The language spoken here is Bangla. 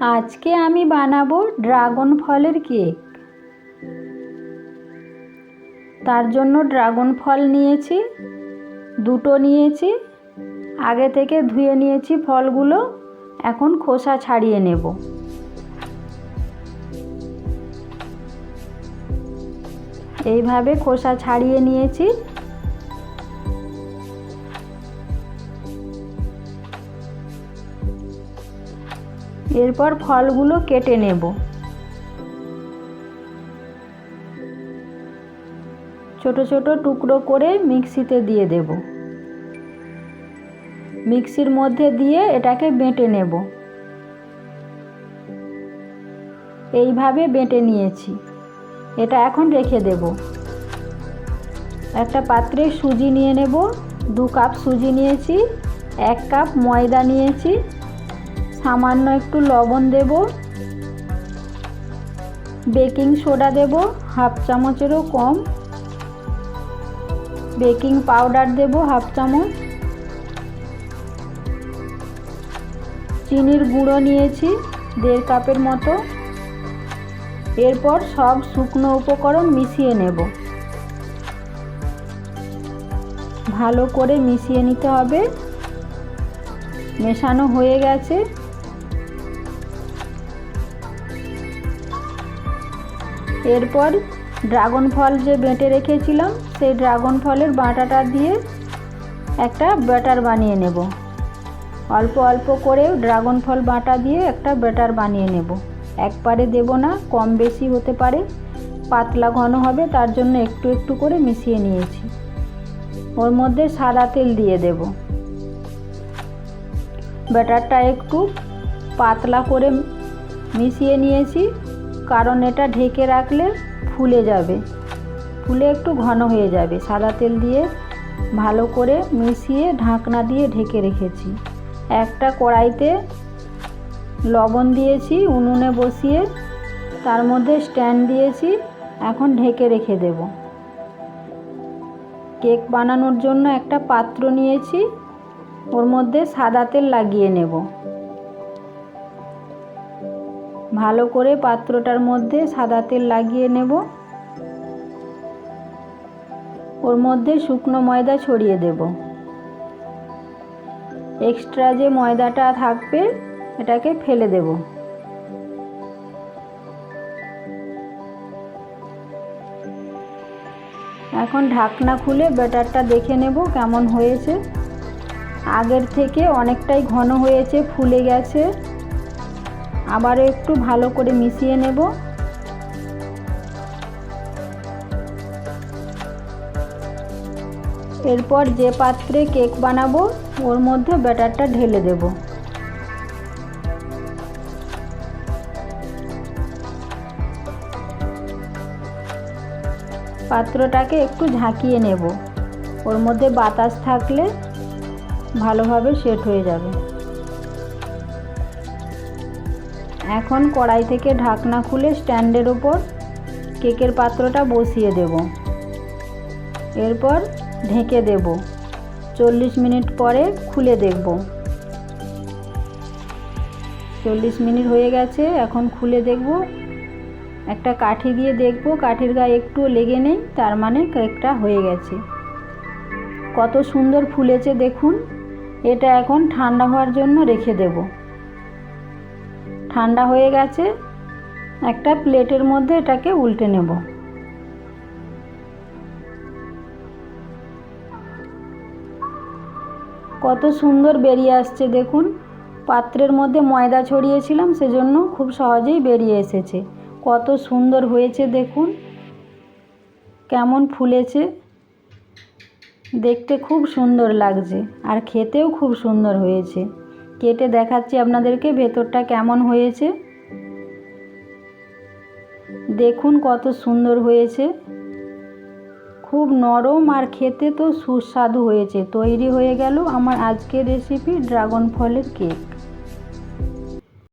আজকে আমি বানাবো ড্রাগন ফলের কেক। তার জন্য ড্রাগন ফল নিয়েছি, দুটো নিয়েছি, আগে থেকে ধুয়ে নিয়েছি ফলগুলো, এখন খোসা ছাড়িয়ে নেব। এইভাবে খোসা ছাড়িয়ে নিয়েছি এরপর ফলগুলো কেটে নেব। ছোট ছোট টুকরো করে মিক্সিতে দিয়ে দেব। মিক্সির মধ্যে দিয়ে এটাকে বেঁটে নেব। এইভাবে বেঁটে নিয়েছি। এটা এখন রেখে দেব। একটা পাত্রে সুজি নিয়ে নেব। দু কাপ সুজি নিয়েছি। এক কাপ ময়দা নিয়েছি। সামান্য একটু লবণ দেব। বেকিং সোডা দেব, হাফ চামচেরও কম। বেকিং পাউডার দেব, হাফ চামচ। চিনির গুঁড়ো নিয়েছি, দেড় কাপের মতো। এরপর সব শুকনো উপকরণ মিশিয়ে নেব। ভালো করে মিশিয়ে নিতে হবে। মেশানো হয়ে গেছে। এরপর ড্রাগন ফল যে বেটে রেখেছিলাম, সেই ড্রাগন ফলের বাটাটা দিয়ে একটা ব্যাটার বানিয়ে নেব। অল্প অল্প করে ড্রাগন ফল বাটা দিয়ে একটা ব্যাটার বানিয়ে নেব। একবারে দেব না, কম বেশি হতে পারে। পাতলা ঘন হবে, তার জন্য একটু একটু করে মিশিয়ে নিয়েছি। ওর মধ্যে সাদা তেল দিয়ে দেব। ব্যাটারটা একটু পাতলা করে মিশিয়ে নিয়েছি। কারণ এটা ঢেকে রাখলে ফুলে যাবে। ফুলে একটু ঘন হয়ে যাবে। সাদা তেল দিয়ে ভালো করে মিশিয়ে ঢাকনা দিয়ে ঢেকে রেখেছি। একটা কড়াইতে লবণ দিয়েছি, উনুনে বসিয়ে তার মধ্যে স্ট্যান্ড দিয়েছি, এখন ঢেকে রেখে দেব। কেক বানানোর জন্য একটা পাত্র নিয়েছি, ওর মধ্যে সাদা তেল লাগিয়ে নেব। ভালো করে পাত্রটার মধ্যে সাদা তেল লাগিয়ে নেব। ওর মধ্যে শুকনো ময়দা ছড়িয়ে দেব। এক্সট্রা যে ময়দাটা থাকবে, এটাকে ফেলে দেব। এখন ঢাকনা খুলে ব্যাটারটা দেখে নেব কেমন হয়েছে। আগের থেকে অনেকটাই ঘন হয়েছে, ফুলে গেছে। আবারও একটু ভালো করে মিশিয়ে নেব। এরপর যে পাত্রে কেক বানাবো, ওর মধ্যে ব্যাটারটা ঢেলে দেব। পাত্রটাকে একটু ঝাঁকিয়ে নেব। ওর মধ্যে বাতাস থাকলে ভালোভাবে সেট হয়ে যাবে। এখন কড়াই থেকে ঢাকনা খুলে স্ট্যান্ডের ওপর কেকের পাত্রটা বসিয়ে দেব। এরপর ঢেকে দেব। চল্লিশ মিনিট পরে খুলে দেখব। চল্লিশ মিনিট হয়ে গেছে, এখন খুলে দেখব। একটা কাঠি দিয়ে দেখব, কাঠির গায়ে একটু লেগে নেই, তার মানে কেকটা হয়ে গেছে। কত সুন্দর ফুলেছে দেখুন। এটা এখন ঠান্ডা হওয়ার জন্য রেখে দেবো। ঠান্ডা হয়ে গেছে, একটা প্লেটের মধ্যে এটাকে উল্টে নেব। কত সুন্দর বেরিয়ে আসছে দেখুন। পাত্রের মধ্যে ময়দা ছড়িয়েছিলাম, সেজন্য খুব সহজেই বেরিয়ে এসেছে। কত সুন্দর হয়েছে দেখুন। কেমন ফুলেছে। দেখতে খুব সুন্দর লাগছে, আর খেতেও খুব সুন্দর হয়েছে। কেটে দেখাচ্ছি আপনাদেরকে ভেতরটা কেমন হয়েছে। দেখুন কত সুন্দর হয়েছে। খুব নরম আর খেতে তো সুস্বাদু হয়েছে। তৈরি হয়ে গেল আমার আজকের রেসিপি ড্রাগন ফলের কেক